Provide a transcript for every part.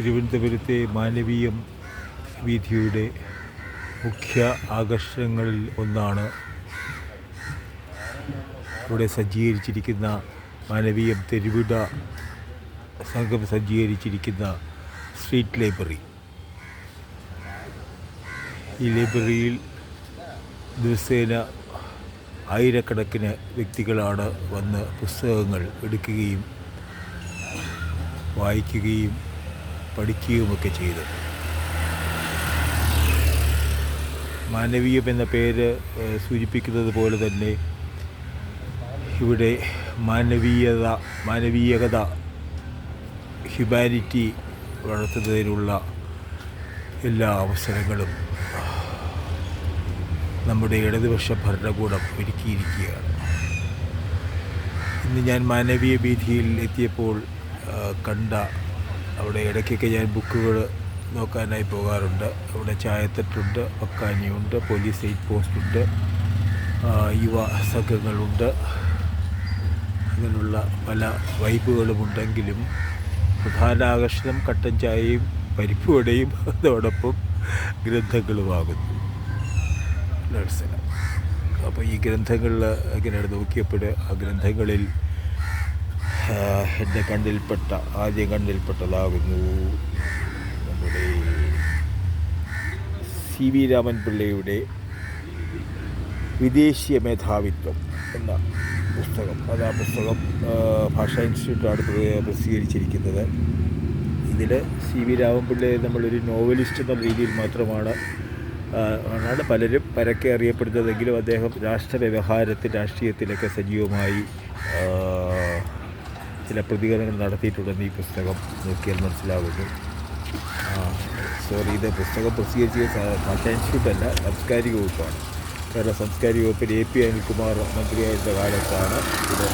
തിരുവനന്തപുരത്തെ മാനവീയം വീഥിയുടെ മുഖ്യ ആകർഷണങ്ങളിൽ ഒന്നാണ്. ഇവിടെ സജ്ജീകരിച്ചിരിക്കുന്ന മാനവീയം തെരുവിട സംഘം സജ്ജീകരിച്ചിരിക്കുന്ന സ്ട്രീറ്റ് ലൈബ്രറി. ഈ ലൈബ്രറിയിൽ ദിവസേന ആയിരക്കണക്കിന് വ്യക്തികളാണ് വന്ന് പുസ്തകങ്ങൾ എടുക്കുകയും വായിക്കുകയും പഠിക്കുകയുമൊക്കെ ചെയ്തത് മാനവീയം എന്ന പേര് സൂചിപ്പിക്കുന്നത് പോലെ തന്നെ ഇവിടെ മാനവീയത മാനവീയകത ഹ്യൂമാനിറ്റി വളർത്തുന്നതിനുള്ള എല്ലാ അവസരങ്ങളും നമ്മുടെ ഇടതുപക്ഷ ഭരണകൂടം ഒരുക്കിയിരിക്കുകയാണ്. ഇന്ന് ഞാൻ മാനവീയ വീഥിയിൽ എത്തിയപ്പോൾ കണ്ട അവിടെ ഇടയ്ക്കൊക്കെ ഞാൻ ബുക്കുകൾ നോക്കാനായി പോകാറുണ്ട്. അവിടെ ചായത്തട്ടുണ്ട് പക്കാനിയുണ്ട് പോലീസ് എയ്ഡ് പോസ്റ്റുണ്ട് യുവ സംഘങ്ങളുണ്ട്. അങ്ങനെയുള്ള പല വൈബുകളുമുണ്ടെങ്കിലും പ്രധാന ആകർഷണം കട്ടൻ ചായയും പരിപ്പുവടയും അതോടൊപ്പം ഗ്രന്ഥങ്ങളുമാകുന്നു. അപ്പോൾ ഈ ഗ്രന്ഥങ്ങളിൽ ഇങ്ങനെ നോക്കിയപ്പോൾ ആ ഗ്രന്ഥങ്ങളിൽ എന്റെ കണ്ണിൽപ്പെട്ട ആദ്യ കണ്ണിൽപ്പെട്ടതാകുന്നു നമ്മുടെ സി വി രാമൻ പിള്ളയുടെ വിദേശീയ മേധാവിത്വം എന്ന പുസ്തകം. അത് ആ പുസ്തകം ഭാഷാ ഇൻസ്റ്റിറ്റ്യൂട്ടാണ് പ്ര- പ്രസിദ്ധീകരിച്ചിരിക്കുന്നത്. ഇതിൽ സി വി രാമൻപിള്ളയെ നമ്മളൊരു നോവലിസ്റ്റ് എന്ന രീതിയിൽ മാത്രമാണ് ആണ് പലരും പരക്കെ അറിയപ്പെടുന്നതെങ്കിലും അദ്ദേഹം രാഷ്ട്രവ്യവഹാരത്തിൽ രാഷ്ട്രീയത്തിലൊക്കെ സജീവമായി ചില പ്രതികരണങ്ങൾ നടത്തിയിട്ടുണ്ടെന്ന് ഈ പുസ്തകം നോക്കിയാൽ മനസ്സിലാവുന്നു. സോറി ഇത് പുസ്തകം പ്രസിദ്ധീകരിച്ച ഭാഷാ ഇൻസ്റ്റിറ്റ്യൂട്ട് അല്ല സാംസ്കാരിക വകുപ്പാണ്. കേരള സാംസ്കാരിക വകുപ്പിൽ എ പി അനിൽകുമാർ മന്ത്രിയായിരുന്ന കാലത്താണ് ഇത്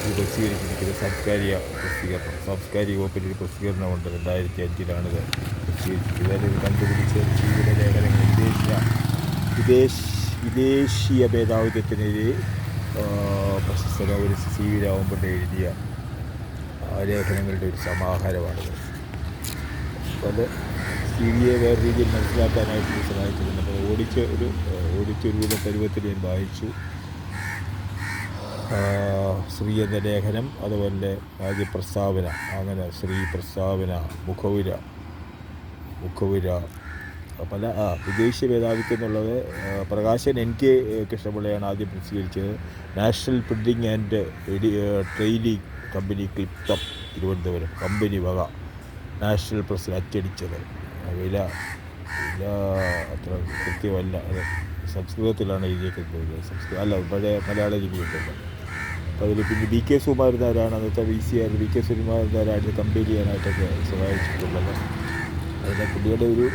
ഇത് പ്രസിദ്ധീകരിച്ചിരിക്കുന്നത്. സാംസ്കാരിക പ്രസിദ്ധീകരണം സാംസ്കാരിക വകുപ്പിൽ ഒരു പ്രസിദ്ധീകരണമുണ്ട് രണ്ടായിരത്തി അഞ്ചിലാണ് ഇത് പ്രസിദ്ധീകരിച്ചത് അതായത് കണ്ടുപിടിച്ച് ജീവിത ലേഖനങ്ങൾ വിദേശ വിദേശ വിദേശീയ മേധാവിത്വത്തിനെതിരെ ആ, പ്രശസ്തനായ ഒരു സി വി രാമൻപിള്ള എഴുതിയ ലേഖനങ്ങളുടെ ഒരു സമാഹാരമാണ്. അത് സി വി എ വേറെ രീതിയിൽ മനസ്സിലാക്കാനായിട്ട് സഹായിച്ചിട്ടുണ്ട്. അപ്പോൾ ഓടിച്ച് ഒരു ഓടിച്ചൊരു വിധ പരുവത്തിൽ ഞാൻ വായിച്ചു. ശ്രീ എന്ന ലേഖനം അതുപോലെ ആദ്യ പ്രസ്താവന അങ്ങനെ ശ്രീ പ്രസ്താവന മുഖവുര മുഖവുര പല ആ വിദേശ മേധാവിത്വം എന്നുള്ളത് പ്രകാശൻ എൻ കെ കൃഷ്ണപിള്ളയാണ് ആദ്യം പ്രസിദ്ധീകരിച്ചത്. National printing and training company ക്ലിപ്റ്റം Thiruvananthapuram. Company വക. നാഷണൽ പ്രസ്സിൽ അച്ചടിച്ചത്. വില വില അത്ര കൃത്യമല്ല. അത് സംസ്കൃതത്തിലാണ് എഴുതിയിരിക്കുന്നത് സംസ്കൃതം അല്ല പഴയ മലയാള ലിപിയിട്ടുണ്ട് അപ്പോൾ അതിൽ പിന്നെ വി കെ സുമാരനാരാണ് അന്നത്തെ V C R V K സുമാരനാരായിട്ട് compare ചെയ്യാനായിട്ടൊക്കെ സഹായിച്ചിട്ടുള്ളത്. അതിന്റെ പുള്ളിയുടെ ഒരു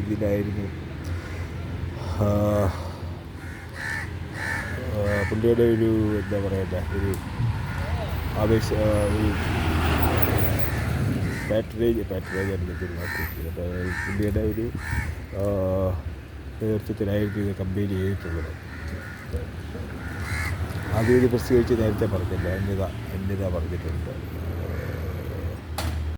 ഇതിലായിരുന്നു. പുള്ളിയുടെ ഒരു എന്താ പറയേണ്ട ഒരു ആവേശ ആ, ഒരു പാട്രേജ് പാട്രേജ് അപ്പോൾ പുള്ളിയുടെ ഒരു നേതൃത്വത്തിലായിരുന്നു ഇത് കമ്പയർ ചെയ്തിട്ടുള്ളത്. ആദ്യം ഇത് പ്രസിദ്ധീകരിച്ച് നേരത്തെ പറഞ്ഞില്ല. അന്യത അന്യത പറഞ്ഞിട്ടുണ്ട്.